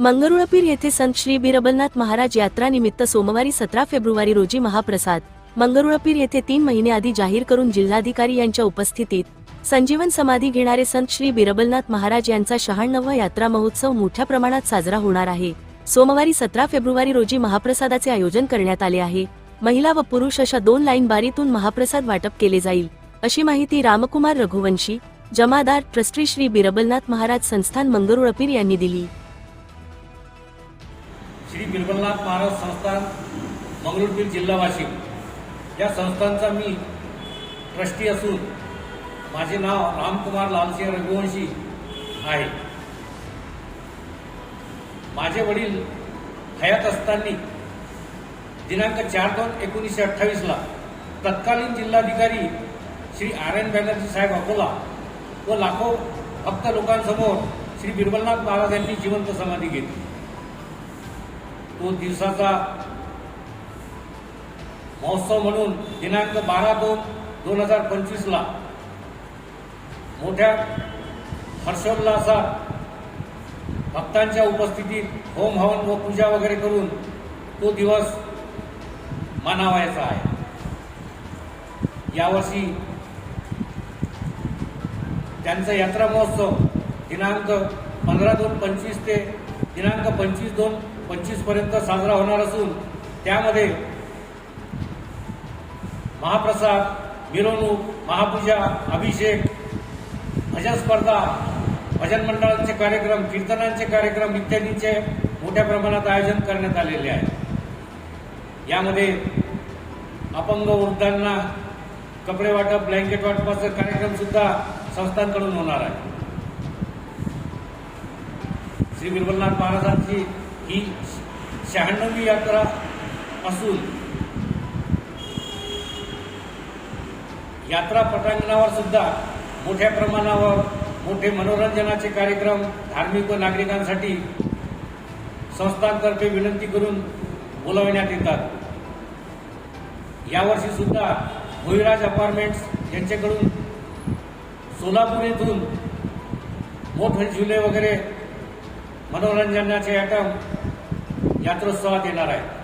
मंगरुळपीर येथे संत श्री बिरबलनाथ महाराज यात्रा निमित्त सोमवारी सतरा फेब्रुवारी रोजी महाप्रसाद. मंगरुळपीर येथे तीन महिने आधी जाहीर करून जिल्हाधिकारी यांच्या उपस्थितीत संजीवन समाधी घेणारे संत श्री बिरबलनाथ महाराज यांचा शहाण्णव यात्रा महोत्सव मोठ्या प्रमाणात साजरा होणार आहे. सोमवारी सतरा फेब्रुवारी रोजी महाप्रसादाचे आयोजन करण्यात आले आहे. महिला व पुरुष अशा दोन लाईन बारीतून महाप्रसाद वाटप केले जाईल. अशी माहिती रामकुमार रघुवंशी जमादार ट्रस्टी श्री बिरबलनाथ महाराज संस्थान मंगरुळपीर यांनी दिली. श्री बिरबलनाथ महाराज संस्थान मंगरुळपीर जिल्हा वाशिम. या संस्थांचा मी ट्रस्टी असून माझे नाव रामकुमार लालसिंह रघुवंशी आहे. माझे वडील हयात असताना दिनांक चार दोन एकोणीसशे अठ्ठावीसला तत्कालीन जिल्हाधिकारी श्री आर एन बॅनर्जी साहेब अकोला व लाखो भक्त लोकांसमोर श्री बिरबलनाथ महाराज यांनी जिवंत समाधी घेतली. तो दिवसाचा महोत्सव म्हणून दिनांक बारा दोन दोन हजार पंचवीसला मोठ्या हर्षोल्लासात भक्तांच्या उपस्थितीत होम हवन व पूजा वगैरे करून तो दिवस मानावायचा आहे. यावर्षी त्यांचा यात्रा महोत्सव दिनांक पंधरा दोन पंचवीस ते दिनांक पंचवीस दोन पंचवीसपर्यंत साजरा होणार असून त्यामध्ये महाप्रसाद मिरवणूक महापूजा अभिषेक भजन स्पर्धा भजन मंडळांचे कार्यक्रम कीर्तनांचे कार्यक्रम इत्यादींचे मोठ्या प्रमाणात आयोजन करण्यात आलेले आहे. यामध्ये अपंग वृद्धांना कपडे वाटप ब्लँकेट वाटपाचा कार्यक्रम सुद्धा संस्थांकडून होणार आहे. श्री बिरबलनाथ महाराजांची ही शहाण्णवी यात्रा असून यात्रा पटांगणावर सुद्धा मोठ्या प्रमाणावर मोठे मनोरंजनाचे कार्यक्रम धार्मिक व नागरिकांसाठी संस्थांतर्फे विनंती करून बोलावण्यात येतात. यावर्षी सुद्धा भोईराज अपार्टमेंट्स यांच्याकडून सोलापूर येथून मोठे झुले वगैरे मनोरंजनाचे आयटम यात्रोत्सवात येणार आहे